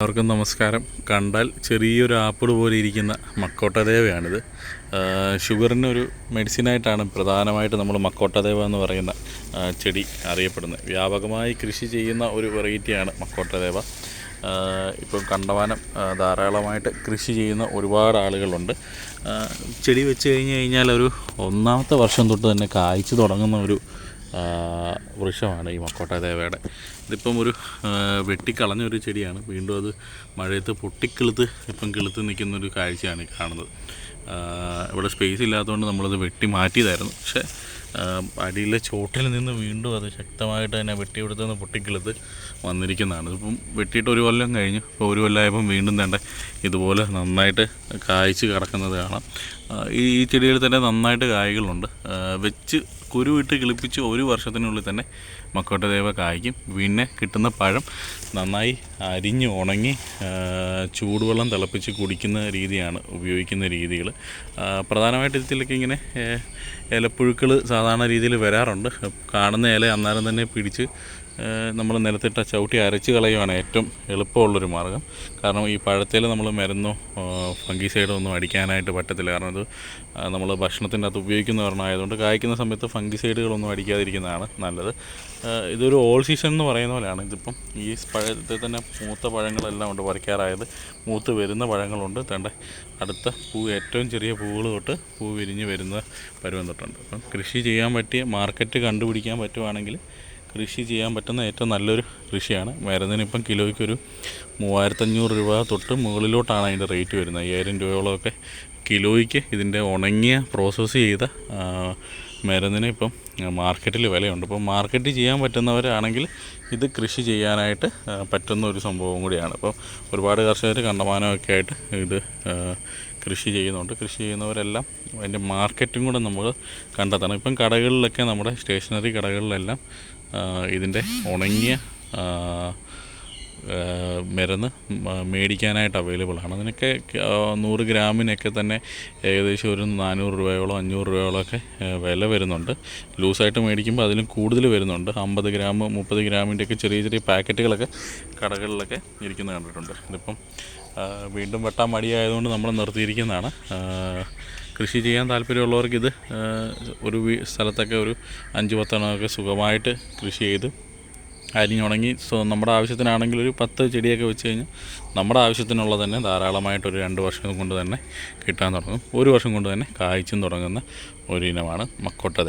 എല്ലാവർക്കും നമസ്കാരം. കണ്ടാൽ ചെറിയൊരു ആപ്പിൾ പോലെ ഇരിക്കുന്ന മക്കോട്ടദേവയാണിത്. ഷുഗറിനൊരു മെഡിസിനായിട്ടാണ് പ്രധാനമായിട്ട് നമ്മൾ മക്കോട്ടദേവ എന്ന് പറയുന്ന ചെടി അറിയപ്പെടുന്നത്. വ്യാപകമായി കൃഷി ചെയ്യുന്ന ഒരു വെറൈറ്റിയാണ് മക്കോട്ടദേവ. ഇപ്പം കണ്ടമാനം ധാരാളമായിട്ട് കൃഷി ചെയ്യുന്ന ഒരുപാട് ആളുകളുണ്ട്. ചെടി വെച്ച് കഴിഞ്ഞ് കഴിഞ്ഞാൽ ഒരു ഒന്നാമത്തെ വർഷം തൊട്ട് തന്നെ കായ്ച്ചു തുടങ്ങുന്ന ഒരു വൃക്ഷമാണ് ഈ മക്കോട്ട ദേവയുടെ. ഇതിപ്പം ഒരു വെട്ടിക്കളഞ്ഞൊരു ചെടിയാണ്. വീണ്ടും അത് മഴയത്ത് പൊട്ടിക്കിളുത്ത് ഇപ്പം കിളുത്ത് നിൽക്കുന്നൊരു കാഴ്ചയാണ് ഈ കാണുന്നത്. ഇവിടെ സ്പേസ് ഇല്ലാത്തതുകൊണ്ട് നമ്മളത് വെട്ടി മാറ്റിയതായിരുന്നു. പക്ഷേ അടിയിലെ ചോട്ടിൽ നിന്ന് വീണ്ടും അത് ശക്തമായിട്ട് തന്നെ വെട്ടിയെടുത്ത് നിന്ന് പൊട്ടിക്കിളുത്ത് വന്നിരിക്കുന്നതാണ്. ഇതിപ്പം വെട്ടിയിട്ട് ഒരു കൊല്ലം കഴിഞ്ഞു. ഇപ്പോൾ ഒരു കൊല്ലമായപ്പം വീണ്ടും തന്നെ ഇതുപോലെ നന്നായിട്ട് കായ്ച്ച് കിടക്കുന്നത് കാണാം. ഈ ഈ ചെടിയിൽ തന്നെ നന്നായിട്ട് കായ്കളുണ്ട്. വെച്ച് കുരുവിട്ട് കിളിപ്പിച്ച് ഒരു വർഷത്തിനുള്ളിൽ തന്നെ മക്കോട്ടദേവ കായ്ക്കും. പിന്നെ കിട്ടുന്ന പഴം നന്നായി അരിഞ്ഞ് ഉണങ്ങി ചൂടുവെള്ളം തിളപ്പിച്ച് കുടിക്കുന്ന രീതിയാണ് ഉപയോഗിക്കുന്ന രീതികൾ. പ്രധാനമായിട്ട് ഇതിലൊക്കെ ഇങ്ങനെ ഇലപ്പുഴുക്കൾ സാധാരണ രീതിയിൽ വരാറുണ്ട്. കാണുന്ന ഇല അന്നേരം തന്നെ പിടിച്ച് നമ്മൾ നിലത്തിട്ട ചവിട്ടി അരച്ച് കളയുവാണ് ഏറ്റവും എളുപ്പമുള്ളൊരു മാർഗം കാരണം ഈ പഴത്തിൽ നമ്മൾ മരുന്നോ ഫംഗിസൈഡോ ഒന്നും അടിക്കാനായിട്ട് പറ്റത്തില്ല. കാരണം ഇത് നമ്മൾ ഭക്ഷണത്തിന്റെ അകത്ത് ഉപയോഗിക്കുന്ന ഒരെണ്ണമായതുകൊണ്ട് കായ്ക്കുന്ന സമയത്ത് ഫംഗിസൈഡുകളൊന്നും അടിക്കാതിരിക്കുന്നതാണ് നല്ലത്. ഇതൊരു ഓൾ സീസൺ എന്ന് പറയുന്ന പോലെയാണ്. ഇതിപ്പം ഈ പഴത്തിൽ തന്നെ മൂത്ത പഴങ്ങളെല്ലാം ഉണ്ട് പറിക്കാറായത് മൂത്ത് വരുന്ന പഴങ്ങളുണ്ട്. തേണ്ട അടുത്ത പൂ ഏറ്റവും ചെറിയ പൂവുകൾ തൊട്ട് പൂ വിരിഞ്ഞ് വരുന്ന പരുവം തൊട്ടുണ്ട്. അപ്പം കൃഷി ചെയ്യാൻ പറ്റിയ മാർക്കറ്റ് കണ്ടുപിടിക്കാൻ പറ്റുവാണെങ്കിൽ കൃഷി ചെയ്യാൻ പറ്റുന്ന ഏറ്റവും നല്ലൊരു കൃഷിയാണ്. മരുന്നിന് ഇപ്പം കിലോയ്ക്ക് ഒരു മൂവായിരത്തഞ്ഞൂറ് രൂപ തൊട്ട് മുകളിലോട്ടാണ് അതിന്റെ റേറ്റ് വരുന്നത്. അയ്യായിരം രൂപയോളമൊക്കെ കിലോയ്ക്ക് ഇതിന്റെ ഉണങ്ങിയ പ്രോസസ്സ് ചെയ്ത മരുന്നിന് ഇപ്പം മാർക്കറ്റിൽ വിലയുണ്ട്. ഇപ്പോൾ മാർക്കറ്റ് ചെയ്യാൻ പറ്റുന്നവരാണെങ്കിൽ ഇത് കൃഷി ചെയ്യാനായിട്ട് പറ്റുന്ന ഒരു സംഭവം കൂടിയാണ്. അപ്പോൾ ഒരുപാട് കർഷകർ കണ്ടമാനമൊക്കെ ആയിട്ട് ഇത് കൃഷി ചെയ്യുന്നുണ്ട്. കൃഷി ചെയ്യുന്നവരെല്ലാം അതിന്റെ മാർക്കറ്റും കൂടെ നമ്മൾ കണ്ടെത്തണം. ഇപ്പം കടകളിലൊക്കെ നമ്മുടെ സ്റ്റേഷനറി കടകളിലെല്ലാം ഇതിന്റെ ഉണങ്ങിയ മരുന്ന് മേടിക്കാനായിട്ട് അവൈലബിൾ ആണ്. അതിനൊക്കെ നൂറ് ഗ്രാമിനൊക്കെ തന്നെ ഏകദേശം ഒരു നാനൂറ് രൂപയോളം അഞ്ഞൂറ് രൂപയോളം ഒക്കെ വില വരുന്നുണ്ട്. ലൂസായിട്ട് മേടിക്കുമ്പോൾ അതിലും കൂടുതൽ വരുന്നുണ്ട്. അമ്പത് ഗ്രാം മുപ്പത് ഗ്രാമിന്റെ ഒക്കെ ചെറിയ ചെറിയ പാക്കറ്റുകളൊക്കെ കടകളിലൊക്കെ ഇരിക്കുന്നത് കണ്ടിട്ടുണ്ട്. ഇതിപ്പം വീണ്ടും വെട്ടാൻ മടിയായതുകൊണ്ട് നമ്മൾ നിർത്തിയിരിക്കുന്നതാണ്. കൃഷി ചെയ്യാൻ താല്പര്യമുള്ളവർക്ക് ഇത് ഒരു സ്ഥലത്തൊക്കെ ഒരു അഞ്ച് പത്തെണ്ണമൊക്കെ സുഖമായിട്ട് കൃഷി ചെയ്ത് അരിഞ്ഞുണങ്ങി നമ്മുടെ ആവശ്യത്തിനാണെങ്കിൽ ഒരു പത്ത് ചെടിയൊക്കെ വെച്ച് കഴിഞ്ഞാൽ നമ്മുടെ ആവശ്യത്തിനുള്ള തന്നെ ധാരാളമായിട്ട് ഒരു രണ്ട് വർഷം കൊണ്ട് തന്നെ കിട്ടാൻ തുടങ്ങും. ഒരു വർഷം കൊണ്ട് തന്നെ കായ്ച്ചും തുടങ്ങുന്ന ഒരു ഇനമാണ് മക്കോട്ട